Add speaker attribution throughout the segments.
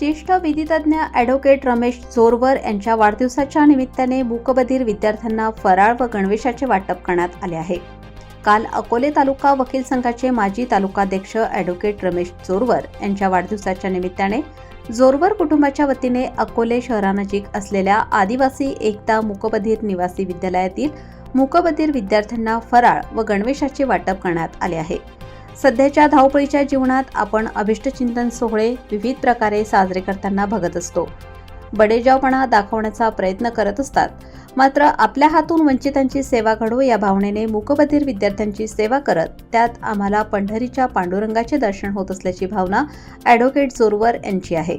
Speaker 1: ज्येष्ठ विधितज्ञ ॲडव्होकेट रमेश जोरवर यांच्या वाढदिवसाच्या निमित्ताने मूकबधीर विद्यार्थ्यांना फराळ व गणवेशाचे वाटप करण्यात आले आहे. काल अकोले तालुका वकील संघाचे माजी तालुकाध्यक्ष ॲडव्होकेट रमेश जोरवर यांच्या वाढदिवसाच्या निमित्ताने जोरवर कुटुंबाच्या वतीने अकोले शहरानजीक असलेल्या आदिवासी एकता मूकबधीर निवासी विद्यालयातील मूकबधीर विद्यार्थ्यांना फराळ व गणवेशाचे वाटप करण्यात आले आहे. सध्याच्या धावपळीच्या जीवनात आपण अभिष्टचिंतन सोहळे विविध प्रकारे साजरे करताना बघत असतो. बडेजावपणा दाखवण्याचा प्रयत्न करत असतात. मात्र आपल्या हातून वंचितांची सेवा घडो या भावनेने मुकबधीर विद्यार्थ्यांची सेवा करत त्यात आम्हाला पंढरीच्या पांडुरंगाचे दर्शन होत असल्याची भावना ॲडव्होकेट जोरवर यांची आहे.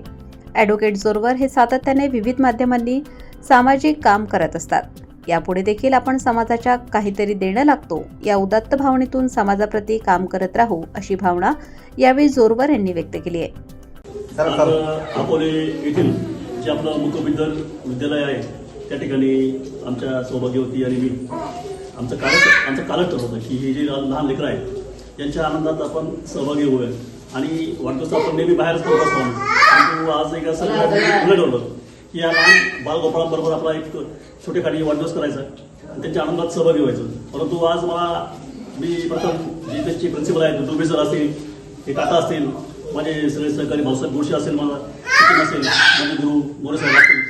Speaker 1: ॲडव्होकेट जोरवर हे सातत्याने विविध माध्यमांनी सामाजिक काम करत असतात. यापुढे देखील आपण समाजाच्या काहीतरी देणं लागतो. या उदात्त भावनेतून समाजाप्रती काम करत राहू अशी भावना यावेळी जोरवर यांनी व्यक्त केली आहे.
Speaker 2: अकोले येथील जे आपलं मुकविद्याल विद्यालय आहे त्या ठिकाणी आमच्या सौभाग्यवती आणि मी आमचं कालच आमचं कालच ठरवलं की हे जे लहान लेकरं आहेत यांच्या आनंदात आपण सहभागी होऊया. आणि वाटतं आपण नेहमी बाहेरच करत असतो. परंतु आज एक असं उलट ठरवलं की या लहान बालगोपाळांबरोबर आपला एक छोटे खाली वाढदिवस करायचा आणि त्यांच्या आनंदात सहभागी व्हायचं. परंतु आज मला मी प्रथम जे त्यांचे प्रिन्सिपल आहेत दुबे सर असतील हे काका असतील माझे सगळे सहकारी भाऊसाहेब गोडसे असेल मला सचिन असेल माझे गुरु मोरे साहेब असतील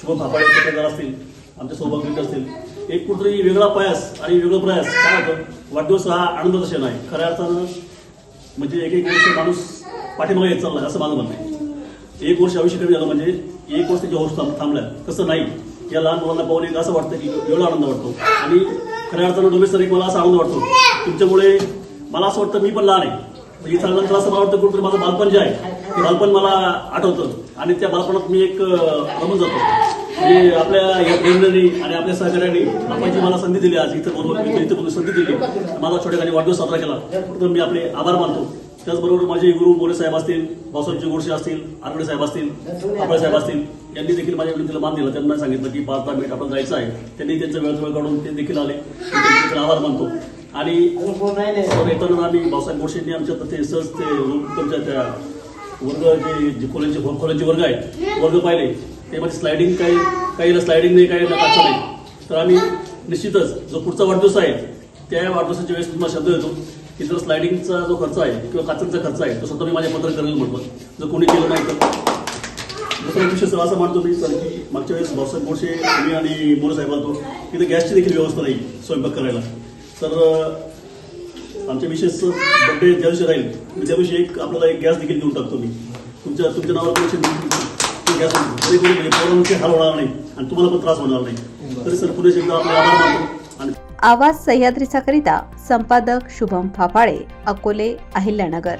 Speaker 2: शुभम थापाळे पत्रकार असतील आमचे सौभाग्य असतील. एक कुठेतरी वेगळा प्रयास आणि वेगळा प्रयास काय होतं वाढदिवस हा आनंदाचा क्षण आहे. खऱ्या अर्थानं म्हणजे एक एक वर्ष माणूस पाठीमागे येत चालला असं माझं म्हणणं आहे. एक वर्ष आयुष्य कमी झालं म्हणजे एक वर्षाची त्याची हौस थांबलाय तसं नाही. या लहान मुलांना पाहून एक असं वाटतं की एवढा आनंद वाटतो. आणि खऱ्या अर्थानं डोबे सर एक मला असा आनंद वाटतो. तुमच्यामुळे मला असं वाटतं मी पण लहान आहे. म्हणजे चालल्यानंतर असं मला वाटतं कुठेतरी माझं बालपण जे आहे ते बालपण मला आठवतं. आणि त्या बालपणात मी एक रमून जातो. म्हणजे आपल्या या प्रेरणेने आणि आपल्या सहकार्याने आपण जी मला संधी दिली आज. इथं बरोबर इथं इथं बोलून संधी दिली. माझा छोट्या खाली वाढदिवस साजरा केला. तर मी आपले आभार मानतो. त्याचबरोबर माझे गुरु मोरे साहेब असतील भाऊसाहेबजी गोडसे असतील आरडे साहेब असतील आपळे साहेब असतील यांनी देखील माझ्या विनंतीला मान दिला. त्यांना सांगितलं की पाच दहा मिनिट आपण जायचं आहे. त्यांनी त्यांचा वेळ वेळ काढून ते देखील आले. आभार मानतो. आणि येताना आम्ही भाऊसाहेब गोडसेंनी आमच्या ते सहज ते तुमच्या त्या वर्ग जे खोल्यांचे खोल्यांचे वर्ग आहेत वर्ग पाहिले ते म्हणजे स्लायडिंग काही काहीला स्लायडिंग नाही काही काचा नाही. तर आम्ही निश्चितच जो पुढचा वाढदिवस आहे त्या वाढदिवसाच्या वेळेस तुम्हाला शब्द देतो. की जो स्लायडिंगचा जो खर्च आहे किंवा काचांचा खर्च आहे तो स्वतः मी माझ्या पत्र करेल म्हटलं जर कोणी केलं नाही तर. दुसरा विषय सर असं मानतो मी सर की मागच्या वेळेस भाऊसाहेब मोर्शे मी आणि मोरे साहेब आलतो. तिथे गॅसची देखील व्यवस्था नाही स्वयंपाक करायला. तर आमच्या विशेष बड्डे ज्या दिवशी राहील मी त्या दिवशी एक आपल्याला एक गॅस देखील देऊन टाकतो मी. तुमच्या तुमच्या नावावर कनेक्शन गॅस तरी कोणी म्हणजे हाल होणार नाही आणि तुम्हाला पण त्रास होणार नाही. तरी सर पुढे एकदा आपला आभार मानतो.
Speaker 1: आवाज सह्याद्रीचा करिता संपादक शुभम फाफाळे अकोले अहिल्यानगर.